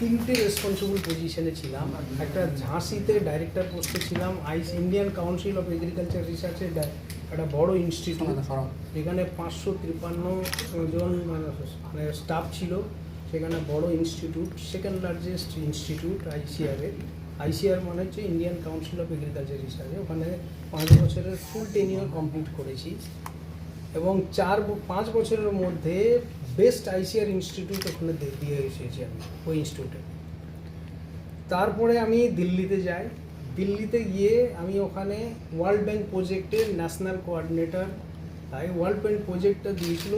তিনটে রেসপন্সিবল পজিশনে ছিলাম। একটা ঝাঁসিতে ডাইরেক্টর পোস্টে ছিলাম। আইস ইন্ডিয়ান কাউন্সিল অফ এগ্রিকালচার রিসার্চের একটা বড় ইনস্টিটিউট যেখানে পাঁচশো তিপ্পান্ন জন মানে স্টাফ ছিল। সেখানে বড় ইনস্টিটিউট সেকেন্ড লার্জেস্ট ইনস্টিটিউট আইসিআরের আইসিআর মানে হচ্ছে Indian council of agriculture research ওখানে পাঁচ বছরের ফুল টেনিয়র কমপ্লিট করেছি। এবং চার পাঁচ বছরের মধ্যে বেস্ট আইসিআর ইনস্টিটিউট ওখানে দিয়ে- এসেছি আমি, ওই ইনস্টিটিউটে তারপরে আমি দিল্লিতে যাই। দিল্লিতে গিয়ে আমি ওখানে ওয়ার্ল্ড ব্যাংক প্রজেক্টের ন্যাশনাল কোঅর্ডিনেটর তাই ওয়ার্ল্ড ব্যাংক প্রজেক্টটা দিয়েছিল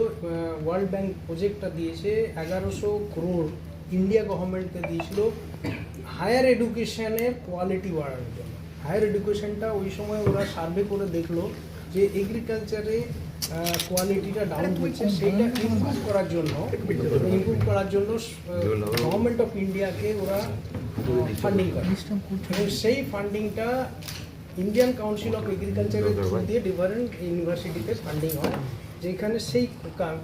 ওয়ার্ল্ড ব্যাংক প্রজেক্টটা দিয়েছে এগারোশো করোড় ইন্ডিয়া গভর্নমেন্টকে দিয়েছিল হায়ার এডুকেশনের কোয়ালিটি বাড়ানোর জন্য। হায়ার এডুকেশনটা ওই সময় ওরা সার্ভে করে দেখল যে এগ্রিকালচারে কোয়ালিটিটা ডাউন হচ্ছে সেইটা ইমপ্রুভ করার জন্য ইমপ্রুভ করার জন্য গভর্নমেন্ট অফ ইন্ডিয়াকে ওরা ফান্ডিং করে। এবং সেই ফান্ডিংটা ইন্ডিয়ান কাউন্সিল অফ এগ্রিকালচারের থ্রু দিয়ে ডিফারেন্ট ইউনিভার্সিটিতে ফান্ডিং হয় যেখানে সেই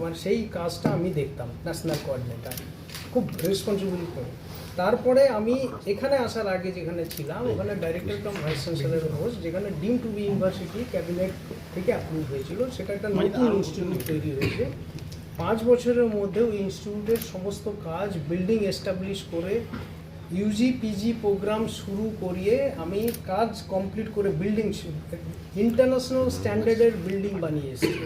মানে সেই কাজটা আমি দেখতাম ন্যাশনাল কোঅর্ডিনেটর খুব রেসপন্সিবল করে। তারপরে আমি এখানে আসার আগে যেখানে ছিলাম ওখানে director cum vice chancellor post যেখানে deemed to be university cabinet থেকে অ্যাপ্রুভ হয়েছিল। সেটা একটা নতুন ইনস্টিটিউট তৈরি হয়েছে। পাঁচ বছরের মধ্যে ওই ইনস্টিটিউটের সমস্ত কাজ বিল্ডিং এস্টাবলিশ করে ইউজি পিজি প্রোগ্রাম শুরু করিয়ে আমি কাজ কমপ্লিট করে বিল্ডিং ইন্টারন্যাশনাল স্ট্যান্ডার্ডের বিল্ডিং বানিয়ে এসেছি।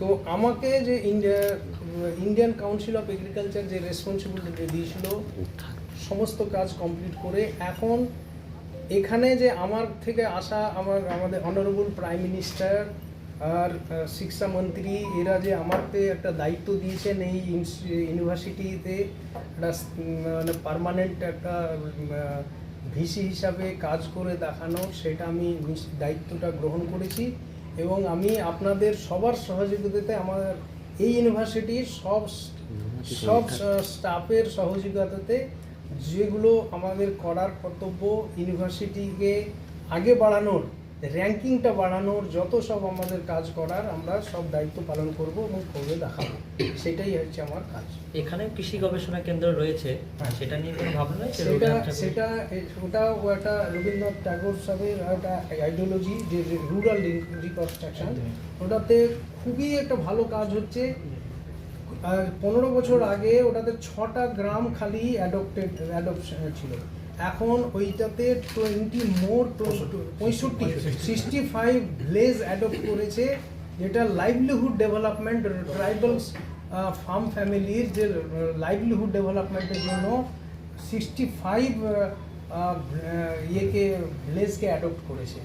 তো আমাকে যে India Indian council of agriculture যে রেসপন্সিবিলিটি দিয়েছিল সমস্ত কাজ কমপ্লিট করে এখন এখানে যে আমার থেকে আসা আমার আমাদের অনারেবল প্রাইম মিনিস্টার আর আহ, শিক্ষা মন্ত্রী এরা যে আমাকে একটা দায়িত্ব দিয়েছেন এই ইউনিভার্সিটিতে একটা মানে পার্মানেন্ট একটা ভিসি হিসাবে কাজ করে দেখানো সেটা আমি দায়িত্বটা গ্রহণ করেছি। এবং আমি আপনাদের সবার সহযোগিতাতে আমার এই ইউনিভার্সিটির সব সব স্টাফের সহযোগিতাতে যেগুলো আমাদের করার কর্তব্য ইউনিভার্সিটিকে আগে বাড়ানোর র্যাঙ্কিংটা বাড়ানোর যত সব আমাদের কাজ করার আমরা সব দায়িত্ব পালন করব এবং করে দেখাবো। সেটাই হচ্ছে আমার কাজ। এখানে কৃষি গবেষণা কেন্দ্র রয়েছে সেটা নিয়ে কোনো ভাবনা হয়েছে সেটা? সেটা ওটাও একটা রবীন্দ্রনাথ ট্যাগোর সাহেবের একটা আইডিওলজি যে রুরাল রিকনস্ট্রাকশন ওটাতে খুবই একটা ভালো কাজ হচ্ছে। আর পনেরো বছর আগে ওটাতে ছটা গ্রাম খালি অ্যাডপ্টেড অ্যাডপশন ছিল। এখন ওইটাতে টোয়েন্টি মোর পঁয়ষট্টি সিক্সটি ফাইভ ভিলেজ অ্যাডপ্ট করেছে, যেটা লাইভলিহুড ডেভেলপমেন্ট ট্রাইবাল ফার্ম ফ্যামিলির যে লাইভলিহুড ডেভেলপমেন্টের জন্য সিক্সটি ফাইভ ইয়েকে ভিলেজকে অ্যাডপ্ট করেছে।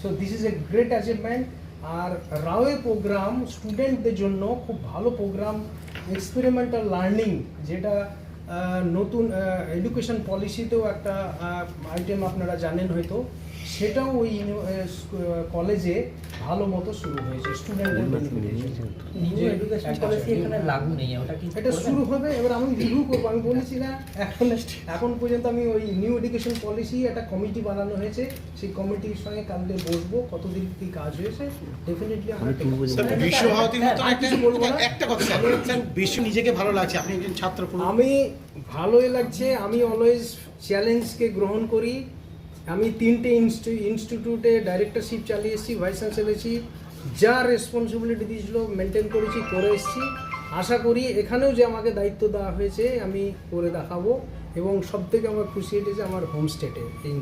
So this is a great achievement আর রাওয়ে প্রোগ্রাম স্টুডেন্টদের জন্য খুব ভালো প্রোগ্রাম এক্সপেরিমেন্টাল লার্নিং যেটা নতুন এডুকেশন পলিসিতেও একটা আইটেম আপনারা জানেন হয়তো। সেটাও ওই কলেজে ভালো মতো শুরু হয়েছে স্টুডেন্টদের নিউ এডুকেশন পলিসি এখানে লাগু নেই ওটা কি এটা শুরু হবে এবার আমি রিভিউ করব। আমি বলেছি না এখন এখন পর্যন্ত আমি ওই নিউ এডুকেশন পলিসি একটা কমিটি বানানো হয়েছে। সেই কমিটির সঙ্গে কালকে বসবো কতদিন কি কাজ হয়েছে ডেফিনেটলি। একটা কথা বিশ্ব নিজেকে ভালো লাগছে আপনি একজন ছাত্র আমি ভালোই লাগছে আমি অলওয়েজ চ্যালেঞ্জকে গ্রহণ করি। আমি তিনটে ইনস্টিটিউটে ডাইরেক্টরশিপ চালিয়ে এসেছি ভাইস চ্যান্সেলারছি যা রেসপন্সিবিলিটি দিয়েছিল মেনটেন করেছি, করে এসেছি। আশা করি এখানেও যে আমাকে দায়িত্ব দেওয়া হয়েছে, আমি করে দেখাবো। এবং সবথেকে আমার খুশি হয়েছে আমার হোম স্টেটে এই